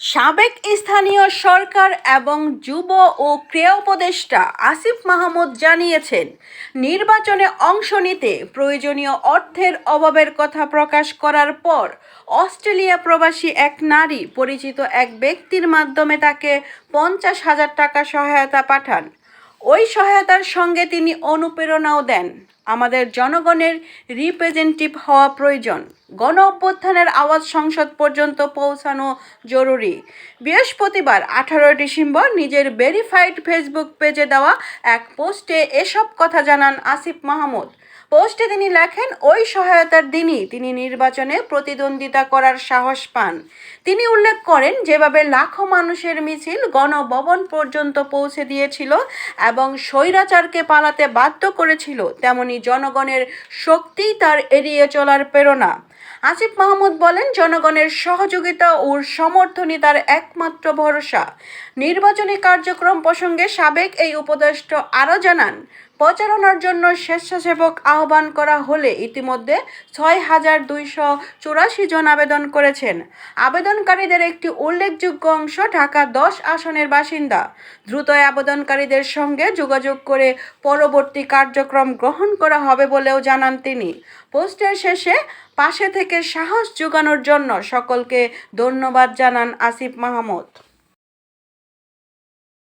সাবেক স্থানীয় সরকার এবং যুব ও ক্রীড়া উপদেষ্টা আসিফ মাহমুদ জানিয়েছেন, নির্বাচনে অংশ নিতে প্রয়োজনীয় অর্থের অভাবের কথা প্রকাশ করার পর অস্ট্রেলিয়া প্রবাসী এক নারী পরিচিত এক ব্যক্তির মাধ্যমে তাকে পঞ্চাশ হাজার টাকা সহায়তা পাঠান। ওই সহায়তার সঙ্গে তিনি অনুপ্রেরণাও দেন। আমাদের জনগণের রিপ্রেজেন্টেটিভ হওয়া প্রয়োজন। গণ অভ্যুত্থানের আওয়াজ সংসদ পর্যন্ত পৌঁছানো জরুরি। বৃহস্পতিবার, আঠারোই ডিসেম্বর, নিজের ভেরিফাইড ফেসবুক পেজে দেওয়া এক পোস্টে এসব কথা জানান আসিফ মাহমুদ। পোস্টে তিনি লেখেন, ওই সহায়তার দিনই তিনি নির্বাচনে প্রতিদ্বন্দ্বিতা করার সাহস পান। তিনি উল্লেখ করেন, যেভাবে লাখো মানুষের মিছিল গণভবন পর্যন্ত পৌঁছে দিয়েছিল এবং স্বৈরাচারকে পালাতে বাধ্য করেছিল, তেমনি জনগণের শক্তিই তার এড়িয়ে চলার প্রেরণা। আসিফ মাহমুদ বলেন, জনগণের সহযোগিতা ও সমর্থনই তার একমাত্র ভরসা। নির্বাচনী কার্যক্রম প্রসঙ্গে সাবেক এই উপদেষ্টা আরও জানান, প্রচারণার জন্য স্বেচ্ছাসেবক আহ্বান করা হলে ইতিমধ্যে ছয় হাজার দুইশো চুরাশি জন আবেদন করেছেন। আবেদনকারীদের একটি উল্লেখযোগ্য অংশ ঢাকা দশ আসনের বাসিন্দা। দ্রুত আবেদনকারীদের সঙ্গে যোগাযোগ করে পরবর্তী কার্যক্রম গ্রহণ করা হবে বলেও জানান তিনি। পোস্টের শেষে পাশে থেকে সাহস জোগানোর জন্য সকলকে ধন্যবাদ জানান আসিফ মাহমুদ।